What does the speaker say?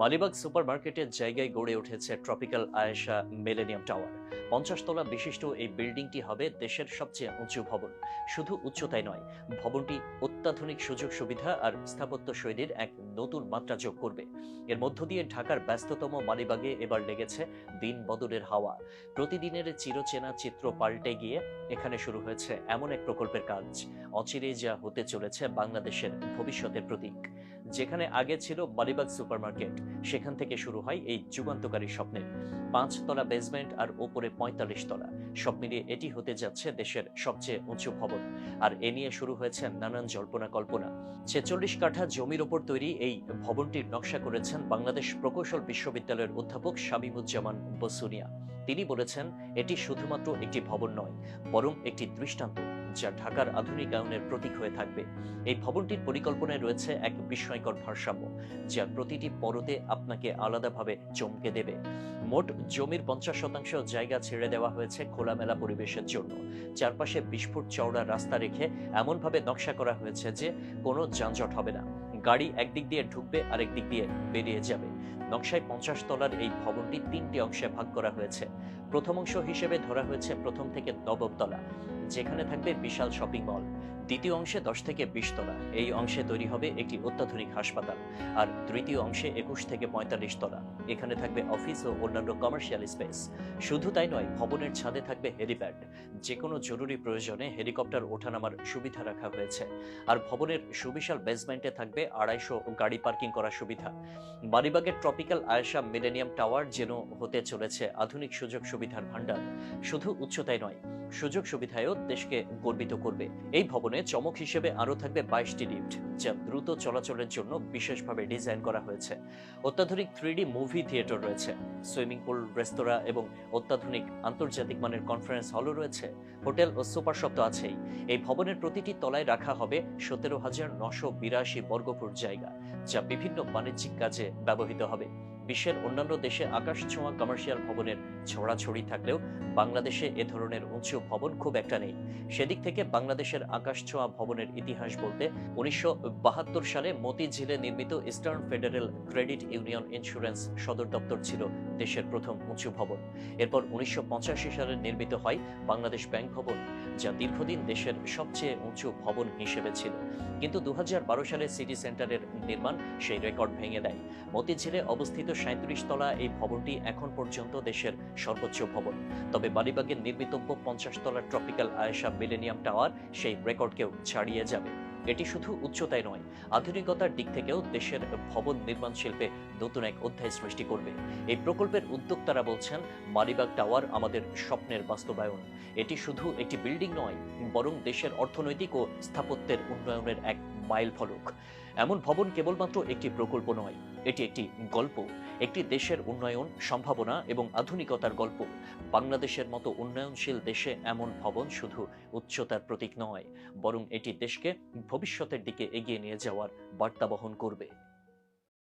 Malibagh super মার্কেটের জায়গায় গড়ে উঠেছে ট্রপিক্যাল আয়েশা মিলেনিয়াম টাওয়ার পঞ্চাশ তলা বিশিষ্ট এই বিল্ডিংটি হবে দেশের সবচেয়ে উঁচু ভবন। শুধু উচ্চতায় নয়, ভবনটি অত্যাধুনিক সুযোগ সুবিধা আর স্থাপত্য শৈলীর এক নতুন মাত্রা যোগ করবে। এর মধ্য দিয়ে ঢাকার ব্যস্ততম মালিবাগে এবার লেগেছে দিন বদলের হাওয়া। প্রতিদিনের চিরচেনা চিত্র পাল্টে গিয়ে এখানে শুরু হয়েছে এমন এক প্রকল্পের কাজ অচিরেই যা হতে চলেছে বাংলাদেশের ভবিষ্যতের প্রতীক। যেখানে আগে ছিল মালিবাগ সুপারমার্কেট, সেখান থেকে শুরু হয় এই যুগান্তকারী স্বপ্নের। পাঁচতলা বেসমেন্ট আর ওপরে পঁয়তাল্লিশ তলা। সব মিলিয়ে এটি হতে যাচ্ছে দেশের সবচেয়ে উঁচু ভবন। আর এ নিয়ে শুরু হয়েছে নানান জল্পনা কল্পনা। ছেচল্লিশ কাঠা জমির ওপর তৈরি এই ভবনটির নকশা করেছেন বাংলাদেশ প্রকৌশল বিশ্ববিদ্যালয়ের অধ্যাপক শামীমুজ্জামান বসুনিয়া। তিনি বলেছেন, এটি শুধুমাত্র একটি ভবন নয়, বরং একটি দৃষ্টান্ত। যা ঢাকার আধুনিকায়নের প্রতীক হয়ে থাকবে। এই ভবনটির পরিকল্পনায় রয়েছে এক বিস্ময়কর ভারসাম্য, যা প্রতিটি পরতে আপনাকে আলাদাভাবে চমকে দেবে। মোট জমির পঞ্চাশ শতাংশ জায়গা ছেড়ে দেওয়া হয়েছে খোলামেলা পরিবেশের জন্য। চারপাশে বিশ ফুট চওড়া রাস্তা রেখে এমনভাবে নকশা করা হয়েছে যে কোনো যানজট হবে না। গাড়ি একদিক দিয়ে ঢুকবে আরেক দিক দিয়ে বেরিয়ে যাবে। নকশায় পঞ্চাশ তলার এই ভবনটি তিনটি অংশে ভাগ করা হয়েছে। প্রথম অংশ হিসেবে ধরা হয়েছে প্রথম থেকে নবমতলা যেখানে থাকবে বিশাল শপিং মল দ্বিতীয় অংশে দশ থেকে বিশ তলা। এই অংশে তৈরি হবে একটি অত্যাধুনিক হাসপাতাল। আর তৃতীয় অংশে একুশ থেকে পঁয়তাল্লিশ তলা। এখানে থাকবে অফিস ও অন্যান্য কমার্শিয়াল স্পেস শুধু তাই নয়, ভবনের ছাদে থাকবে হেলিপ্যাড যে কোনো জরুরি প্রয়োজনে হেলিকপ্টার ওঠানামার সুবিধা রাখা হয়েছে। আর ভবনের সুবিশাল বেসমেন্টে থাকবে আড়াইশো গাড়ি পার্কিং করার সুবিধা। বালিবাগের ট্রপিক্যাল আয়েশা মিলেনিয়াম টাওয়ার যেন হতে চলেছে আধুনিক সুযোগ সুবিধার ভাণ্ডার। শুধু উচ্চতায় নয় সুযোগ সুবিধায়ও দেশকে গর্বিত করবে। এই ভবনে চমক হিসেবে আরও থাকবে বাইশটি লিফট, যা দ্রুত চলাচলের জন্য বিশেষভাবে ডিজাইন করা হয়েছে। অত্যাধুনিক থ্রিডি মুভি থিয়েটার রয়েছে। সুইমিং পুল, রেস্তোরাঁ এবং অত্যাধুনিক আন্তর্জাতিক মানের কনফারেন্স হলও রয়েছে। হোটেল ও সুপার শপ তো আছেই। এই ভবনের প্রতিটি তলায় রাখা হবে সতেরো হাজার নশো বিরাশি বর্গফুট জায়গা, যা বিভিন্ন বাণিজ্যিক কাজে ব্যবহৃত হবে। বিশ্বের অন্যান্য দেশে আকাশ ছোঁয়া কমার্শিয়াল ভবনের ছড়াছড়ি থাকলেও বাংলাদেশে এ ধরনের উঁচু ভবন খুব একটা নেই। সেদিক থেকে বাংলাদেশের আকাশ ছোঁয়া ভবনের ইতিহাস বলতে উনিশশো বাহাত্তর সালে মতিঝিলে নির্মিত Eastern Federal Credit Union Insurance সদর দপ্তর ছিল দেশের প্রথম উঁচু ভবন। এরপর উনিশশো সালে নির্মিত হয় বাংলাদেশ ব্যাংক ভবন, যা দীর্ঘদিন দেশের সবচেয়ে উঁচু ভবন হিসেবে ছিল। কিন্তু দু সালে সিটি সেন্টারের নির্মাণ সেই রেকর্ড ভেঙে দেয়। মতিঝিলে অবস্থিত সাঁত্রিশ তলা এই ভবনটি এখন পর্যন্ত দেশের সর্বোচ্চ ভবন। তবে বালিবাগের নির্মিতব্য পঞ্চাশ তলার ট্রপিক্যাল আয়েশা মিলেনিয়াম টাওয়ার সেই রেকর্ডকেও ছাড়িয়ে যাবে। এটি শুধু উচ্চতায় নয়, আধুনিকতার দিক থেকেও দেশের ভবন নির্মাণ শিল্পে নতুন এক অধ্যায় সৃষ্টি করবে। এই প্রকল্পের উদ্যোক্তারা বলছেন মালিবাগ টাওয়ার আমাদের স্বপ্নের বাস্তবায়ন। এটি শুধু একটি বিল্ডিং নয়, বরং দেশের অর্থনৈতিক ও স্থাপত্যের উন্নয়নের এক মাইল ফলক। এমন ভবন কেবলমাত্র একটি প্রকল্প নয়, এটি একটি গল্প, একটি দেশের উন্নয়ন সম্ভাবনা এবং আধুনিকতার গল্প। বাংলাদেশের মতো উন্নয়নশীল দেশে এমন ভবন শুধু উচ্চতার প্রতীক নয়, বরং এটি দেশকে ভবিষ্যতের দিকে এগিয়ে নিয়ে যাওয়ার বার্তা বহন করবে।